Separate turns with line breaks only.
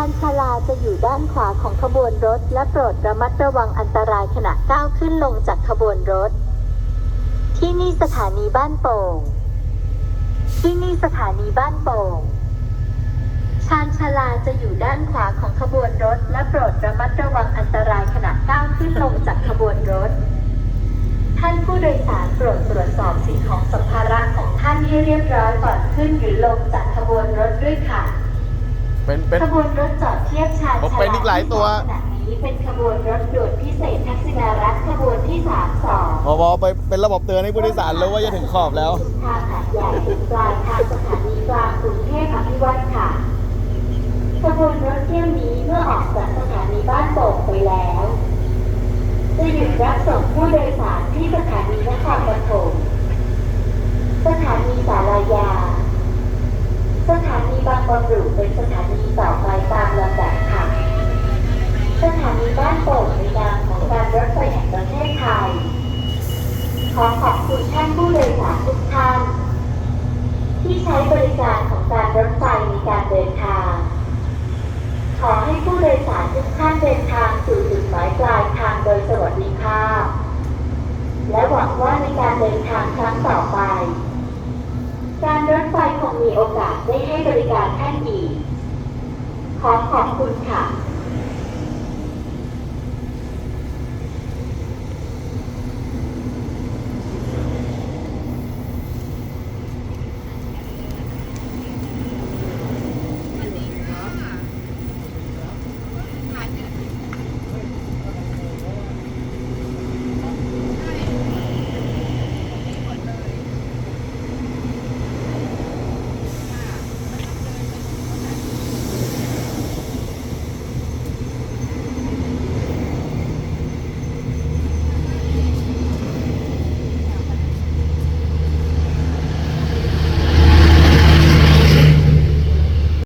านชาลาจะอยู่ด้านขวาของขบวนรถ และโปรดระมัดระวังอันตรายขณะก้าวขึ้นลงจากขบวนรถ ที่นี่สถานีบ้านโป่ง ที่นี่สถานีบ้านโป่ง ชานชาลาจะอยู่ด้านขวาของขบวนรถ และโปรดระมัดระวังอันตรายขณะก้าวขึ้นลงจากขบวนรถ ท่านผู้โดยสารโปรดตรวจสอบสิ่งของสัมภาระของท่านให้เรียบร้อยก่อนขึ้นหรือลงจากขบวนรถด้วยค่ะ
เป็นเป็น ข
บวนรถจอดเทียบชานผมชาเป็นอีกหลายตัว ขณะนี้เป็นขบวนรถด่วนพิเศษทักษิณารัฐขบวนที่32พ
อไปเป็นระบบเตือนให้ผู้โดยสารรู้ว่าจะถึงขอบแล้ว
ทางหัดใหญ่ถึงปลายทางสถานีกลางกรุงเทพอภิวัตค่ะ ขบวนรถเที่ยวนี้เมื่อออกจากสถานีบ้านโป่งไปแล้ว จะหยุดรับส่งผู้โดยสารที่สถานีนครปฐมสถานีสารยา สถานีบางบอนรุเป็นสถานีต่อไปตามลำดับค่ะ สถานีบ้านโป่งในนามของการรถไฟแห่งประเทศไทย ขอขอบคุณท่านผู้โดยสารทุกท่าน ที่ใช้บริการของการรถไฟในการเดินทาง ขอให้ผู้โดยสารทุกท่านเดินทางสู่จุดหมายปลายทางโดยสวัสดิภาพและหวังว่าในการเดินทางครั้งต่อไป มีโอกาสได้ให้บริการท่านอีก ขอขอบคุณค่ะ